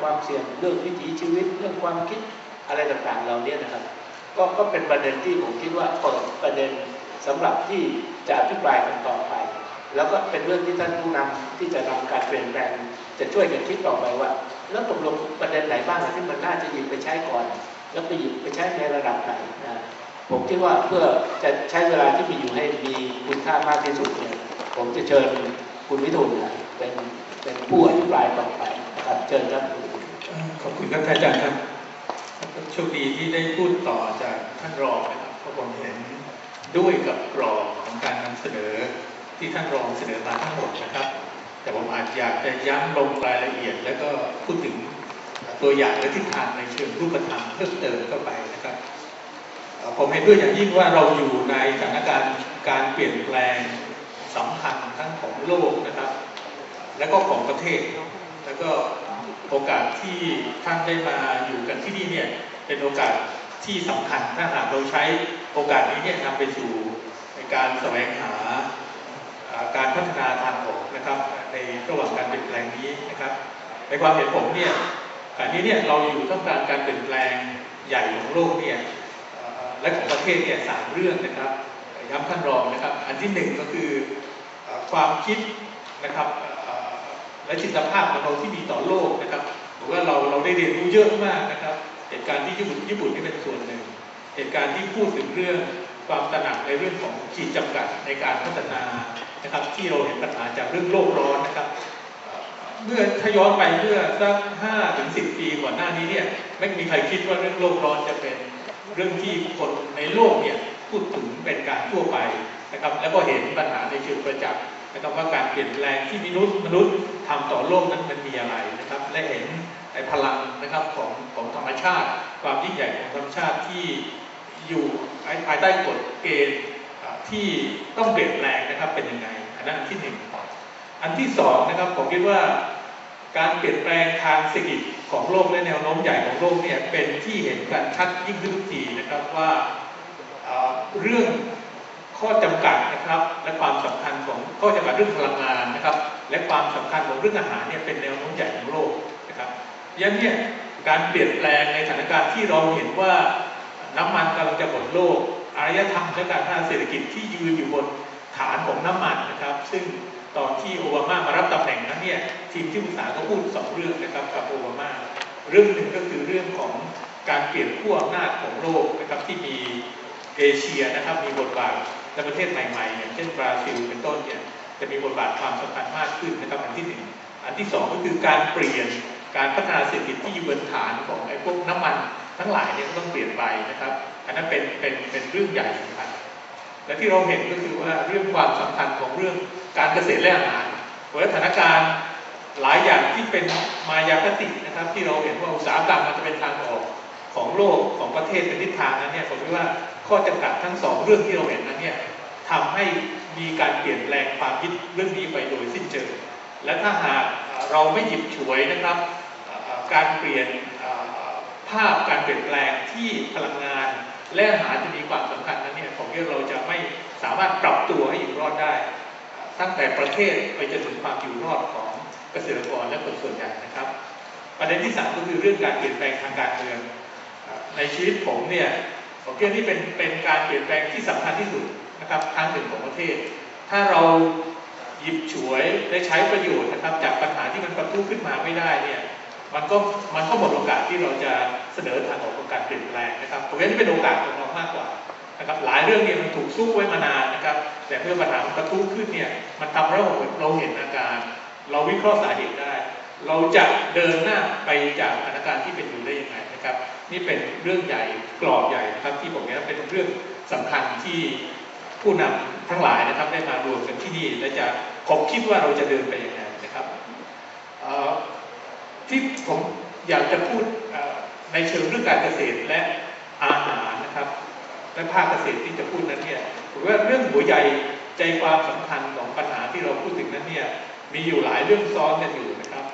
ความเสี่ยงเรื่องวิถีชีวิต เรื่องความคิดอะไรต่างๆ เราเนี่ยนะครับ ก็ก็เป็นประเด็นที่ผมคิดว่าเปิดประเด็นสำหรับที่จะอภิปรายกันต่อไป แล้วก็เป็นเรื่องที่ท่านผู้นำที่จะนำการเปลี่ยนแปลงจะช่วยกันคิดต่อไปว่า แล้วตกลงประเด็นไหนบ้างที่มันน่าจะหยิบไปใช้ก่อน แล้วไปหยิบไปใช้ในระดับไหนนะผมคิดว่าเพื่อจะใช้เวลาที่มีอยู่ให้มีคุณค่ามากที่สุดเนี่ยผมจะเชิญคุณวิทูลนเป็นเป็นผู้อภิปรายต่อไป ครับเชิญครับ ขอบคุณครับท่านอาจารย์ครับโชคดีที่ได้พูดต่อจากท่านรองนะครับเพราะผมเห็นด้วยกับกรอบของการนำเสนอที่ท่านรองเสนอมาทั้งหมดนะครับ แต่ผมอาจอยากจะย้ำลงรายละเอียด แล้วก็พูดถึงตัวอย่างและทิศทางในเชิงรูปธรรมเพิ่มเติมเข้าไปนะครับ ผมเห็นด้วยอย่างยิ่งว่าเราอยู่ในสถานการณ์การเปลี่ยนแปลงสำคัญทั้งของโลกนะครับ และก็ของประเทศ แล้วก็ โอกาสที่ท่านได้มาอยู่กันที่นี่เนี่ยเป็นโอกาสที่สำคัญถ้าหากเราใช้โอกาสนี้เนี่ยนำไปสู่ในการแสวงหาการพัฒนาทางออกนะครับในระหว่างการเปลี่ยนแปลงนี้นะครับ ในความเห็นผมเนี่ยขณะนี้เนี่ยเราอยู่ท่ามกลางการเปลี่ยนแปลงใหญ่ของโลกเนี่ยและของประเทศเนี่ยสามเรื่องนะครับย้ำท่านรองนะครับ อันที่หนึ่งก็คือความคิดนะครับ และจินตภาพของเราที่มีต่อโลกนะครับผมว่าเราเราได้เรียนรู้เยอะมากนะครับ เหตุการณ์ที่ญี่ปุ่นญี่ปุ่นนี่เป็นส่วนหนึ่ง เหตุการณ์ที่พูดถึงเรื่องความตระหนักในเรื่องของขีดจำกัดในการพัฒนานะครับ ที่เราเห็นปัญหาจากเรื่องโลกร้อนนะครับเมื่อถ้าย้อนไปเมื่อสักห้าถึงสิบปีก่อนหน้านี้เนี่ยไม่มีใครคิดว่าเรื่องโลกร้อนจะเป็นเรื่องที่คนในโลกเนี่ยพูดถึงเป็นการทั่วไปนะครับ แล้วก็เห็นปัญหาในเชิงประจักษ์ นะครับว่าการเปลี่ยนแปลงที่มนุษย์มนุษย์ทำต่อโลกนั้นมันมีอะไรนะครับ และเห็นไอ้พลังนะครับของของธรรมชาติ ความยิ่งใหญ่ของธรรมชาติที่อยู่ภายใต้กฎเกณฑ์ที่ต้องเปลี่ยนแปลงนะครับเป็นยังไงอันนั้นที่หนึ่งอันที่สองนะครับผมคิดว่าการเปลี่ยนแปลงทางเศรษฐกิจของโลกและแนวโน้มใหญ่ของโลกเนี่ยเป็นที่เห็นกันชัดยิ่งขึ้นทุกทีนะครับว่าเรื่อง ข้อจำกัดนะครับ และความสำคัญของข้อจำกัดเรื่องพลังงานนะครับ และความสำคัญของเรื่องอาหารเนี่ยเป็นแนวโน้มใหญ่ของโลกนะครับยันเนี่ยการเปลี่ยนแปลงในสถานการณ์ที่เราเห็นว่าน้ำมันกำลังจะหมดโลกอารยธรรมและการพัฒนาเศรษฐกิจที่ยืนอยู่บนฐานของน้ำมันนะครับ ซึ่งตอนที่โอบามามารับตำแหน่งนั้นเนี่ยทีมที่ปรึกษาก็พูดสองเรื่องนะครับกับโอบามาเรื่องหนึ่งก็คือเรื่องของการเปลี่ยนขั้วอำนาจของโลกนะครับที่มีเอเชียนะครับมีบทบาท ในประเทศใหม่ๆอย่างเช่นบราซิลเป็นต้นเนี่ยจะมีบทบาทความสำคัญมากขึ้นนะครับอันที่หนึ่งอันที่สองก็คือการเปลี่ยนการพัฒนาเศรษฐกิจที่อยู่บนฐานของไอ้พวกน้ำมันทั้งหลายเนี่ยต้องเปลี่ยนไปนะครับ อันนั้นเป็นเป็นเป็นเรื่องใหญ่สำคัญและที่เราเห็นก็คือว่าเรื่องความสำคัญของเรื่องการเกษตรและอาหารเพราะสถานการณ์หลายอย่างที่เป็นมายาคตินะครับ ที่เราเห็นว่าอุตสาหกรรมมันจะเป็นทางออกของโลกของประเทศเป็นทิศทางนั้นเนี่ยผมคิดว่า ข้อจำกัดทั้งสองเรื่องที่เราเห็นนั้นเนี่ยทำให้มีการเปลี่ยนแปลงความคิดเรื่องนี้ไปโดยสิ้นเชิงและถ้าหากเราไม่หยิบฉวยนะครับ การเปลี่ยนภาพการเปลี่ยนแปลงที่พลังงาน และอาหารจะมีความสำคัญนั้นเนี่ยผมคิดว่าเราจะไม่สามารถปรับตัวให้อยู่รอดได้ ตั้งแต่ประเทศไปจนถึงความอยู่รอดของเกษตรกรและคนส่วนใหญ่นะครับ ประเด็นที่สามก็คือเรื่องการเปลี่ยนแปลงทางการเมืองในชีวิตผมเนี่ย ผมคิดว่านี่เป็นเป็นการเปลี่ยนแปลงที่สำคัญที่สุดนะครับครั้งหนึ่งของประเทศ ถ้าเราหยิบฉวยได้ใช้ประโยชน์นะครับ จากปัญหาที่มันประทุขึ้นมาไม่ได้เนี่ยมันก็มันก็หมดโอกาสที่เราจะเสนอทางออกของการเปลี่ยนแปลงนะครับผมว่านี่เป็นโอกาสของเรามากกว่านะครับหลายเรื่องเนี่ยมันถูกสู้ไว้มานานนะครับ แต่เมื่อปัญหามันกระทุ้ขึ้นเนี่ยมันทำให้เราเราเห็นอาการ เราวิเคราะห์สาเหตุได้ เราจะเดินหน้าไปจากสถานการณ์ที่เป็นอยู่ได้ยังไง นี่เป็นเรื่องใหญ่กรอบใหญ่นะครับที่ผมว่าเป็นเรื่องสำคัญที่ผู้นำทั้งหลายนะครับได้มารวมกันที่นี่และจะคบคิดว่าเราจะเดินไปยังไงนะครับที่ผมอยากจะพูดในเชิงเรื่องการเกษตรและอาหารนะครับและภาคเกษตรที่จะพูดนั้นเนี่ยผมว่าเรื่องหัวใหญ่ใจความสำคัญของปัญหาที่เราพูดถึงนั้นเนี่ยมีอยู่หลายเรื่องซ้อนกันอยู่นะครับ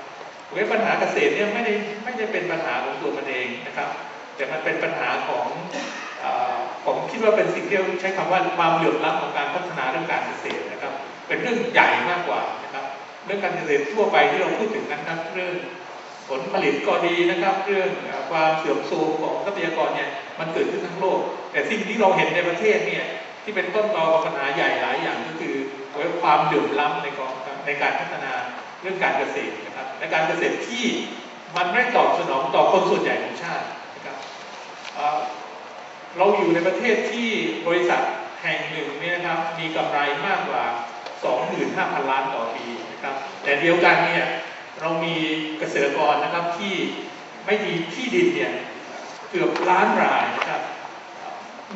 ผมว่าปัญหาเกษตรเนี่ยไม่ได้ไม่ได้เป็นปัญหาของตัวมันเองนะครับ แต่มันเป็นปัญหาของอผมคิดว่าเป็นสิ่งที่ใช้คำว่าความเหลื่อมล้ำของการพัฒนาเรื่องการเกษตรนะครับ เป็นเรื่องใหญ่มากกว่านะครับ เรื่องการเกษตรทั่วไปที่เราพูดถึงนั้นครับเรื่องผลผลิตก็ดีนะครับ เรื่องความเสื่อมโทรมของทรัพยากรเนี่ยมันเกิดขึ้นทั้งโลก แต่สิ่งที่เราเห็นในประเทศเนี่ยที่เป็นต้นตอของปัญหาใหญ่หลายอย่างก็คือความเหลื่อมล้ำในกองในการพัฒนาเรื่องการเกษตรนะครับ และการเกษตรที่มันไม่ตอบสนองต่อคนส่วนใหญ่ของชาตินะครับเราอยู่ในประเทศที่บริษัทแห่งหนึ่งเนี่ยนะครับมีกำไรมากกว่า 25,000 ล้านต่อปีนะครับแต่เดียวกันเนี่ยเรามีเกษตรกรนะครับที่ไม่มีที่ดินเนี่ยเกือบล้านรายนะครับ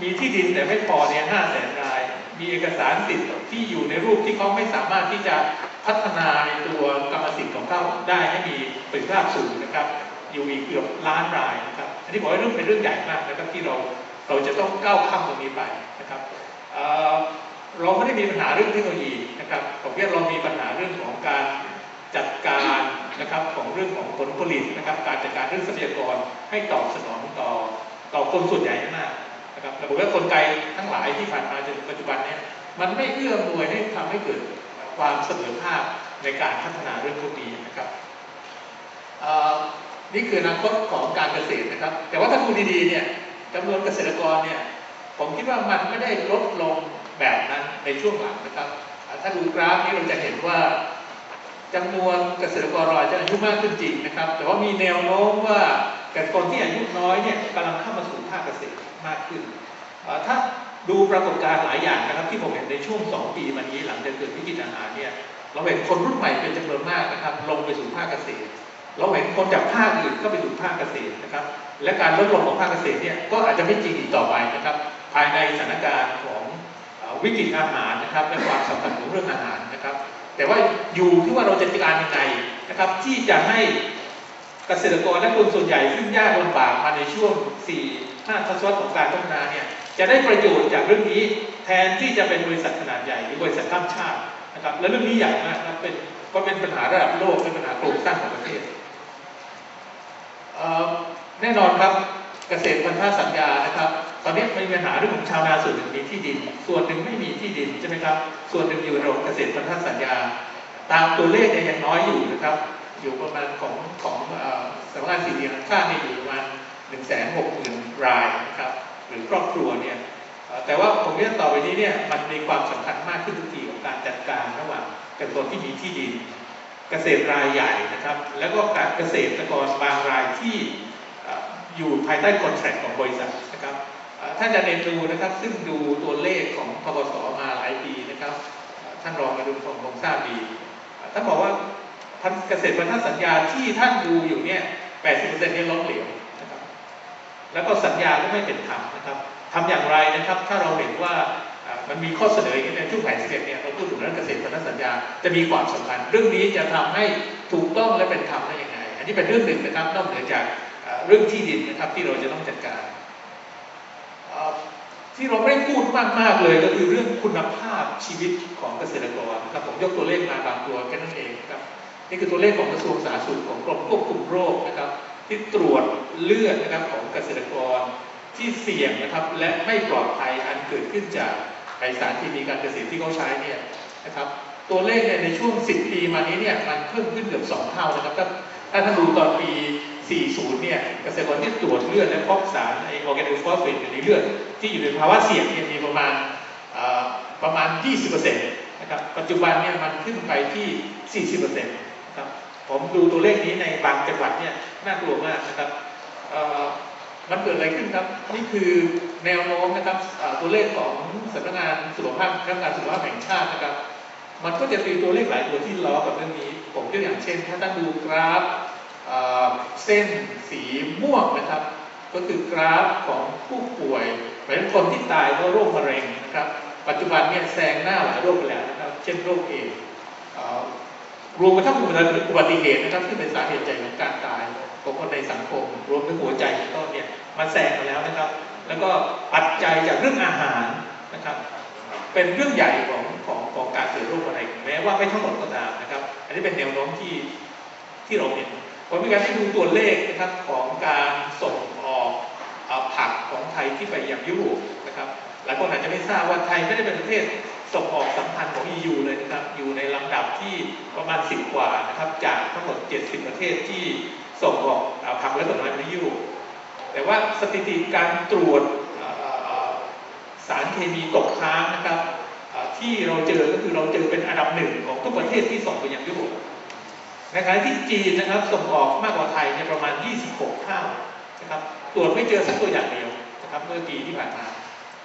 มีที่ดินแต่ไม่พอเนี่ยห้าแสนราย มีเอกสารสิทธิ์ที่อยู่ในรูปที่เขาไม่สามารถที่จะ พัฒนาในตัวกรรมสิทธิ์ของเขาได้ให้มีประสิทธิภาพสูงนะครับ อยู่อีกเกือบล้านรายนะครับ อันนี้บอกว่าเรื่องเป็นเรื่องใหญ่มากนะครับที่เราเราจะต้องก้าวข้ามตรงนี้ไปนะครับเเราไม่ได้มีปัญหาเรื่องเทคโนโลยีนะครับผมว่าเรามีปัญหาเรื่องของการจัดการนะครับของเรื่องของผลผลิตนะครับ การจัดการเรื่องทรัพยากรให้ตอบสนองต่อต่อคนส่วนใหญ่มากนะครับแต่ผมว่ากลไกทั้งหลายที่ผ่านมาจนถึงปัจจุบันเนี่ยมันไม่เอื้อมหน่วยให้ทำให้เกิด ความเสมอภาคในการพัฒนาเรื่องพวกนี้นะครับอ่อนี่คืออนาคตของการเกษตรนะครับ แต่ว่าถ้าดูดีๆเนี่ยจำนวนเกษตรกรเนี่ยผมคิดว่ามันไม่ได้ลดลงแบบนั้นในช่วงหลังนะครับ ถ้าดูกราฟนี้เราจะเห็นว่าจำนวนเกษตรกรราอาจะอายุมากขึ้นจริงนะครับ แต่ว่ามีแนวโน้มว่าเกษตรกรที่อายุน้อยเนี่ยกำลังเข้ามาสู่ภาคเกษตรมากขึ้นอ่อถ้า ดูปรากฏการณ์หลายอย่างนะครับ ที่ผมเห็นในช่วง 2 ปีมานี้หลังจากเกิดวิกฤตอาหารเนี่ยเราเห็นคนรุ่นใหม่เป็นจำนวนมากนะครับ ลงไปสู่ภาคเกษตร เราเห็นคนจากภาคอื่นเข้าไปสู่ภาคเกษตรนะครับ และการลดลงของภาคเกษตรเนี่ยก็อาจจะไม่จริงอีกต่อไปนะครับ ภายในสถานการณ์ของวิกฤตอาหารนะครับและความสำคัญของเรื่องอาหารนะครับ แต่ว่าอยู่ที่ว่าเราจะจัดการยังไงนะครับ ที่จะให้เกษตรกรและคนส่วนใหญ่ซึ่งยากลำบากมาในช่วง4 5ทศวรรษของการพัฒนาเนี่ย จะได้ประโยชน์จากเรื่องนี้แทนที่จะเป็นบริษัทขนาดใหญ่หรือบริษัทข้ามชาตินะครับ และเรื่องนี้ใหญ่มากนะเป็นก็เป็นปัญหาระดับโลกเป็นปัญหาโครงสร้างของประเทศเแน่นอนครับเกษตรพันธสัญญานะครับ ตอนนี้มีปัญหาเรื่องของชาวนาส่วนหนึ่งมีที่ดิน ส่วนหนึ่งไม่มีที่ดินใช่ไหมครับ ส่วนหนึ่งอยู่ในระบบเกษตรพันธสัญญา ตามตัวเลขเนี่ยยังน้อยอยู่นะครับ อยู่ประมาณของของสำนักงานสี่เหลี่ยมค่าเนี่ยอยู่ประมาณ1นึ่งแสนหกหมื่นรายนะครับ หรือครอบครัวเนี่ยแต่ว่าผมเรียกต่อไปนี้เนี่ยมันมีความสำคัญมากขึ้นทุกทีของการจัดการระหว่างเกษตรกรที่มีที่ดิน เกษตรรายใหญ่นะครับ แล้วก็การเกษตรกรบางรายที่อยู่ภายใต้คอนแทรคของบริษัทนะครับท่านจะเรียนดูนะครับ ซึ่งดูตัวเลขของทกสมาหลายปีนะครับ ท่านรองมาดูผมคงทราบดีเอ่อท่านบอกว่าพันเกษตรพันธสัญญาที่ท่านดูอยู่เนี่ย80%เนี่ยล้มเหลว แล้วก็สัญญาก็ไม่เป็นธรรมนะครับทำอย่างไรนะครับ ถ้าเราเห็นว่ามันมีข้อเสนออย่างนี้ในช่วงแผน11เนี่ยเราพูดถึงเรื่องเกษตรพันธสัญญาจะมีความสำคัญ เรื่องนี้จะทำให้ถูกต้องและเป็นธรรมได้ยังไง อันนี้เป็นเรื่องหนึ่งนะครับนอกเหนือจากเรื่องที่ดินนะครับที่เราจะต้องจัดการ ที่เราไม่ได้พูดมากๆเลยก็คือเรื่องคุณภาพชีวิตของเกษตรกรนะครับผมยกตัวเลขมาบางตัวแค่นั้นเองนะครับนี่คือตัวเลขของกระทรวงสาธารณสุขของกรมควบคุมโรคนะครับ ที่ตรวจเลือดนะครับของเกษตรกรที่เสี่ยงนะครับและไม่ปลอดภัยอันเกิดขึ้นจากไอสารเคมีการเกษตรที่เขาใช้เนี่ยนะครับตัวเลขเนี่ยในช่วง 10 ปีมานี้เนี่ยมันเพิ่มขึ้นเกือบ 2 เท่านะครับถ้าถ้าท่านดูตอนปี 40 เนี่ยเกษตรกรที่ตรวจเลือดและพบสารไอออร์แกนิกฟอสเฟตอยู่ในเลือดที่อยู่ในภาวะเสี่ยงเนี่ยมีประมาณประมาณ 20%นะครับปัจจุบันเนี่ยมันขึ้นไปที่ 40%น ผมดูตัวเลขนี้ในบางจังหวัดเนี่ยน่ากลัวมากนะครับเอ่อมันเกิดอะไรขึ้นครับ นี่คือแนวโน้มนะครับตัวเลขของสำนักงานสุขภาพคณะการสุขภาพแห่งชาตินะครับ มันก็จะมีตัวเลขหลายตัวที่ล้อกับเรื่องนี้ ผมยกอย่างเช่น ถ้าท่านดูกราฟเส้นสีม่วงนะครับ ก็คือกราฟของผู้ป่วยหมายถึงคนที่ตายเพราะโรคมะเร็งนะครับ ปัจจุบันเนี่ยแซงหน้าหลายโรคไปแล้วนะครับ เช่นโรคเอดส์เอ่อ รวมไปทั้งอุบัติเหตุนะครับที่เป็นสาเหตุใหญ่ของการตายของคนในสังคม รวมถึงหัวใจเป็นต้นเนี่ยมาแซงมาแล้วนะครับ แล้วก็ปัจจัยจากเรื่องอาหารนะครับ เป็นเรื่องใหญ่ของของของการเกิดโรคมะเร็งแม้ว่าไม่ทั้งหมดก็ตามนะครับ อันนี้เป็นแนวโน้มที่ที่เราเห็นผมมีการให้ดูตัวเลขนะครับของการส่งออกผักของไทยที่ไปยังยุโรปนะครับหลายคนอาจจะไม่ทราบว่าไทยไม่ได้เป็นประเทศ ส่งออกสำคัญของ EU เลยนะครับ อยู่ในลำดับที่ประมาณ 10 กว่านะครับ จากทั้งหมด 70 ประเทศที่ส่งออกผักและผลไม้ไปยุโรปแต่ว่าสถิติการตรวจสารเคมีตกค้างนะครับที่เราเจอก็คือเราเจอเป็นอันดับหนึ่งของทุกประเทศที่ส่งไปยังยุโรปในขณะที่จีนนะครับส่งออกมากกว่าไทยเนี่ยประมาณ 26 เท่านะครับตรวจไม่เจอสักตัวอย่างเดียวนะครับเมื่อปีที่ผ่านมา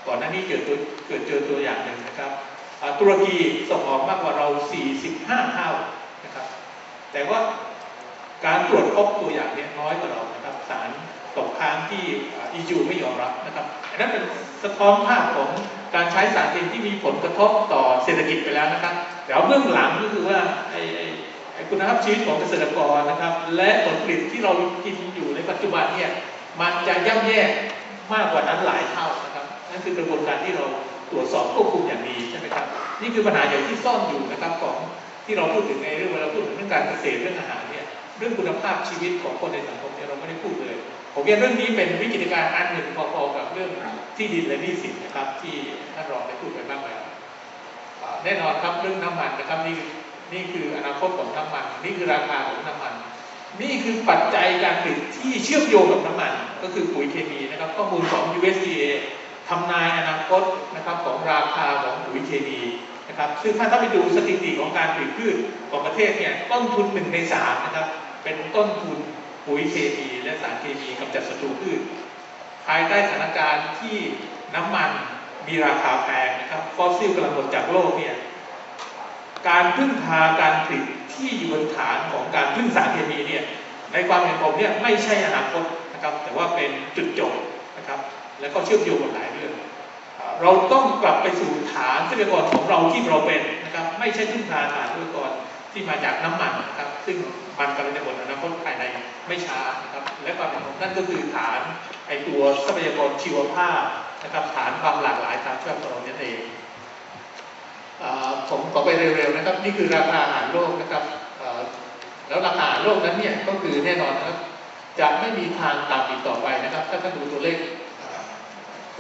ก่อนหน้านี้เกิดตัวเกิดเจอตัวอย่างหนึ่งนะครับ ตุรกีส่งออกมากกว่าเรา 45 เท่านะครับ แต่ว่าการตรวจพบตัวอย่างเนี้น้อยกว่าเรานะครับ สารตกค้างที่อียูไม่ยอมรับนะครับอันนั้นเป็นสะท้อนภาพของการใช้สารเคมีที่มีผลกระทบต่อเศรษฐกิจไปแล้วนะครับแต่เบื้องหลังก็คือว่าไอ้ไอ้ไอ้คุณภาพชีวิตของเกษตรกรนะครับ และผลผลิตที่เรากินอยู่ในปัจจุบันเนี่ยมันจะย่ำแย่มากกว่านั้นหลายเท่านะครับนั่นคือกระบวนการที่เรา ตรวจสอบควบคุมอย่างดีใช่ไหมครับ นี่คือปัญหาใหญ่ที่ซ่อนอยู่นะครับของที่เราพูดถึงในเรื่องเวลาพูดถึงเรื่องการเกษตรเรื่องอาหารเนี่ยเรื่องคุณภาพชีวิตของคนในสังคมเนี่ยเราไม่ได้พูดเลยผมว่าเรื่องนี้เป็นวิกฤตการณ์อันหนึ่งพอๆกับเรื่องที่ดินและหนี้สินนะครับ ที่ท่านรองได้พูดไปบ้างแล้วแน่นอนครับเรื่องน้ำมันนะครับนี่นี่คืออนาคตของน้ำมัน นี่คือราคาของน้ำมัน นี่คือปัจจัยการผลิตที่เชื่อมโยงกับน้ำมัน ก็คือปุ๋ยเคมีนะครับข้อมูลของ USDA ทำนายอนาคตนะครับของราคาของปุ๋ยเคมีนะครับ ซึ่งถ้าถ้าไปดูสถิติของการผลิตพืชของประเทศเนี่ยต้นทุนหนึ่งในสามนะครับ เป็นต้นทุนปุ๋ยเคมีและสารเคมีกำจัดศัตรูพืช ภายใต้สถานการณ์ที่น้ำมันมีราคาแพงนะครับฟอสซิลกำลังหมดจากโลกเนี่ยการพึ่งพาการผลิตที่อยู่บนฐานของการพึ่งสารเคมีเนี่ยในความเห็นผมเนี่ยไม่ใช่อนาคตนะครับ แต่ว่าเป็นจุดจบนะครับ แล้วก็เชื่อมโยงกันหลายเรื่อง เราต้องกลับไปสู่ฐานทรัพยากรของเราที่เราเป็นนะครับ ไม่ใช่พึ่งพาฐานทรัพยากรที่มาจากน้ำมันนะครับ ซึ่งมันกำลังจะหมดอนาคตภายในไม่ช้านะครับ และความเป็นของนั่นก็คือฐานไอตัวทรัพยากรชีวภาพนะครับ ฐานความหลากหลายทางทรัพยากรนั่นเองผมขอไปเร็วๆนะครับ นี่คือราคาอาหารโลกนะครับแล้วราคาอาหารโลกนั้นเนี่ยก็คือแน่นอนนะครับจะไม่มีทางต่ำอีกต่อไปนะครับ ถ้าท่านดูตัวเลข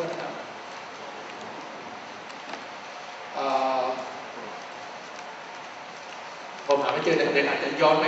อ่าโทษนะครับผมหาไม่เจอแต่เดี๋ยวอาจจะย้อนไป